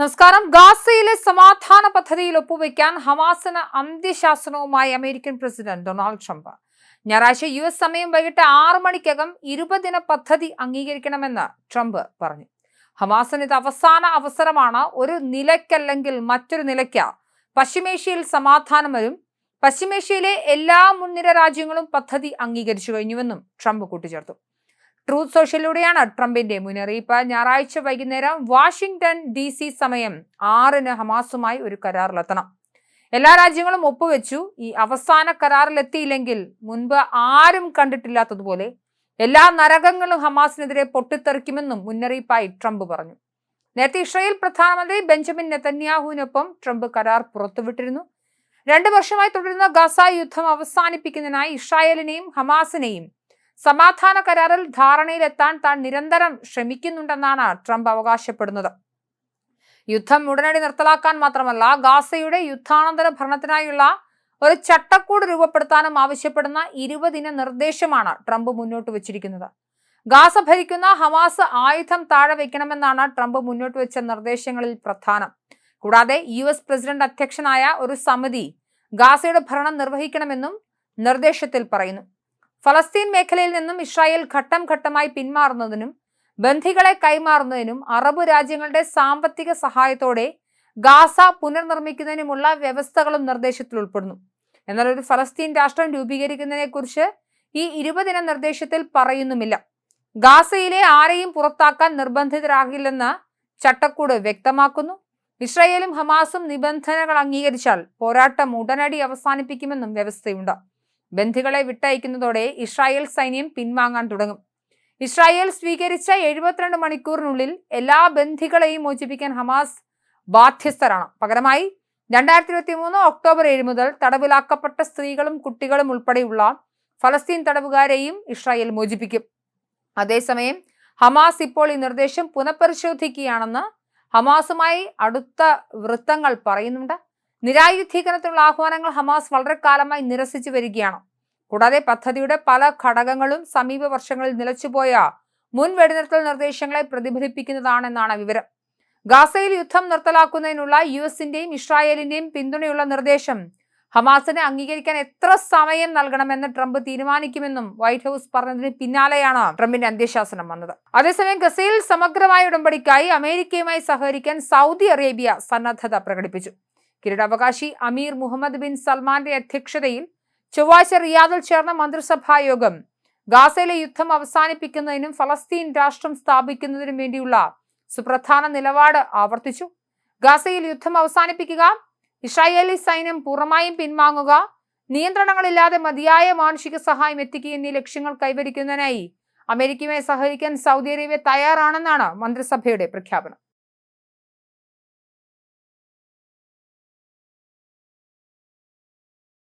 നമസ്കാരം. ഗാസയിലെ സമാധാന പദ്ധതിയിൽ ഒപ്പുവെക്കാൻ ഹമാസിന് അന്ത്യശാസനവുമായി അമേരിക്കൻ പ്രസിഡന്റ് ഡൊണാൾഡ് ട്രംപ്. ഞായറാഴ്ച യു എസ് സമയം വൈകിട്ട് ആറ് മണിക്കകം ഇരുപതിന പദ്ധതി അംഗീകരിക്കണമെന്ന് ട്രംപ് പറഞ്ഞു. ഹമാസിന് ഇത് അവസാന അവസരമാണ്. ഒരു നിലയ്ക്കല്ലെങ്കിൽ മറ്റൊരു നിലയ്ക്ക. പശ്ചിമേഷ്യയിൽ സമാധാനം വരും. പശ്ചിമേഷ്യയിലെ എല്ലാ മുൻനിര രാജ്യങ്ങളും പദ്ധതി അംഗീകരിച്ചു കഴിഞ്ഞുവെന്നും ട്രംപ് കൂട്ടിച്ചേർത്തു. ട്രൂത്ത് സോഷ്യലിലൂടെയാണ് ട്രംപിന്റെ മുന്നറിയിപ്പ്. ഞായറാഴ്ച വൈകുന്നേരം വാഷിംഗ്ടൺ ഡി സി സമയം ആറിന് ഹമാസുമായി ഒരു കരാറിലെത്തണം. എല്ലാ രാജ്യങ്ങളും ഒപ്പുവെച്ചു. ഈ അവസാന കരാറിലെത്തിയില്ലെങ്കിൽ മുൻപ് ആരും കണ്ടിട്ടില്ലാത്തതുപോലെ എല്ലാ നരകങ്ങളും ഹമാസിനെതിരെ പൊട്ടിത്തെറിക്കുമെന്നും മുന്നറിയിപ്പായി ട്രംപ് പറഞ്ഞു. നേരത്തെ ഇസ്രായേൽ പ്രധാനമന്ത്രി ബെഞ്ചമിൻ നെതന്യാഹുവിനൊപ്പം ട്രംപ് കരാർ പുറത്തുവിട്ടിരുന്നു. രണ്ടു വർഷമായി തുടരുന്ന ഗസ യുദ്ധം അവസാനിപ്പിക്കുന്നതിനായി ഇസ്രായേലിനെയും ഹമാസിനെയും സമാധാന കരാറിൽ ധാരണയിലെത്താൻ താൻ നിരന്തരം ശ്രമിക്കുന്നുണ്ടെന്നാണ് ട്രംപ് അവകാശപ്പെടുന്നത്. യുദ്ധം ഉടനടി നിർത്തലാക്കാൻ മാത്രമല്ല ഗാസയുടെ യുദ്ധാനന്തര ഭരണത്തിനായുള്ള ഒരു ചട്ടക്കൂട് രൂപപ്പെടുത്താനും ആവശ്യപ്പെടുന്ന ഇരുപതിന നിർദ്ദേശമാണ് ട്രംപ് മുന്നോട്ട് വച്ചിരിക്കുന്നത്. ഗാസ ഭരിക്കുന്ന ഹമാസ് ആയുധം താഴെ വയ്ക്കണമെന്നാണ് ട്രംപ് മുന്നോട്ട് വെച്ച നിർദ്ദേശങ്ങളിൽ പ്രധാനം. കൂടാതെ യു എസ് പ്രസിഡന്റ് അധ്യക്ഷനായ ഒരു സമിതി ഗാസയുടെ ഭരണം നിർവഹിക്കണമെന്നും നിർദ്ദേശത്തിൽ പറയുന്നു. ഫലസ്തീൻ മേഖലയിൽ നിന്നും ഇസ്രായേൽ ഘട്ടം ഘട്ടമായി പിന്മാറുന്നതിനും ബന്ധികളെ കൈമാറുന്നതിനും അറബ് രാജ്യങ്ങളുടെ സാമ്പത്തിക സഹായത്തോടെ ഗാസ പുനർനിർമ്മിക്കുന്നതിനുമുള്ള വ്യവസ്ഥകളും നിർദ്ദേശത്തിൽ ഉൾപ്പെടുന്നു. എന്നാൽ ഒരു ഫലസ്തീൻ രാഷ്ട്രം രൂപീകരിക്കുന്നതിനെക്കുറിച്ച് ഈ ഇരുപതിന നിർദ്ദേശത്തിൽ പറയുന്നുമില്ല. ഗാസയിലെ ആരെയും പുറത്താക്കാൻ നിർബന്ധിതരാകില്ലെന്ന് ചട്ടക്കൂട് വ്യക്തമാക്കുന്നു. ഇസ്രായേലും ഹമാസും നിബന്ധനകൾ അംഗീകരിച്ചാൽ പോരാട്ടം ഉടനടി അവസാനിപ്പിക്കുമെന്നും വ്യവസ്ഥയുണ്ട്. ബന്ധികളെ വിട്ടയക്കുന്നതോടെ ഇസ്രായേൽ സൈന്യം പിൻവാങ്ങാൻ തുടങ്ങും. ഇസ്രായേൽ സ്വീകരിച്ച എഴുപത്തിരണ്ട് മണിക്കൂറിനുള്ളിൽ എല്ലാ ബന്ധികളെയും മോചിപ്പിക്കാൻ ഹമാസ് ബാധ്യസ്ഥരാണ്. പകരമായി രണ്ടായിരത്തി ഇരുപത്തി മൂന്ന് ഒക്ടോബർ ഏഴ് മുതൽ തടവിലാക്കപ്പെട്ട സ്ത്രീകളും കുട്ടികളും ഉൾപ്പെടെയുള്ള ഫലസ്തീൻ തടവുകാരെയും ഇസ്രായേൽ മോചിപ്പിക്കും. അതേസമയം ഹമാസ് ഇപ്പോൾ ഈ നിർദ്ദേശം പുനഃപരിശോധിക്കുകയാണെന്ന് ഹമാസുമായി അടുത്ത വൃത്തങ്ങൾ പറയുന്നുണ്ട്. നിരായുധീകരണത്തിനുള്ള ആഹ്വാനങ്ങൾ ഹമാസ് വളരെ കാലമായി നിരസിച്ചു വരികയാണ്. കൂടാതെ പദ്ധതിയുടെ പല ഘടകങ്ങളും സമീപ വർഷങ്ങളിൽ നിലച്ചുപോയ മുൻ വെടിനിർത്തൽ നിർദ്ദേശങ്ങളെ പ്രതിഫലിപ്പിക്കുന്നതാണെന്നാണ് വിവരം. ഗാസയിൽ യുദ്ധം നിർത്തലാക്കുന്നതിനുള്ള യു എസിന്റെയും ഇസ്രായേലിന്റെയും പിന്തുണയുള്ള നിർദ്ദേശം ഹമാസിനെ അംഗീകരിക്കാൻ എത്ര സമയം നൽകണമെന്ന് ട്രംപ് തീരുമാനിക്കുമെന്നും വൈറ്റ് ഹൗസ് പറഞ്ഞതിന് പിന്നാലെയാണ് ട്രംപിന്റെ അന്ത്യശാസനം വന്നത്. അതേസമയം ഗസയിൽ സമഗ്രമായ ഉടമ്പടിക്കായി അമേരിക്കയുമായി സഹകരിക്കാൻ സൗദി അറേബ്യ സന്നദ്ധത പ്രകടിപ്പിച്ചു. കിരീടാവകാശി അമീർ മുഹമ്മദ് ബിൻ സൽമാന്റെ അധ്യക്ഷതയിൽ ചൊവ്വാഴ്ച റിയാദിൽ ചേർന്ന മന്ത്രിസഭാ യോഗം ഗാസയിലെ യുദ്ധം അവസാനിപ്പിക്കുന്നതിനും ഫലസ്തീൻ രാഷ്ട്രം സ്ഥാപിക്കുന്നതിനും വേണ്ടിയുള്ള സുപ്രധാന നിലപാട് ആവർത്തിച്ചു. ഗാസയിൽ യുദ്ധം അവസാനിപ്പിക്കുക ഇസ്രായേലി സൈന്യം പൂർണമായും പിൻവാങ്ങുക നിയന്ത്രണങ്ങളില്ലാതെ മതിയായ മാനുഷിക സഹായം എത്തിക്കുക എന്നീ ലക്ഷ്യങ്ങൾ കൈവരിക്കുന്നതിനായി അമേരിക്കയുമായി സഹകരിക്കാൻ സൗദി അറേബ്യ തയ്യാറാണെന്നാണ് മന്ത്രിസഭയുടെ പ്രഖ്യാപനം.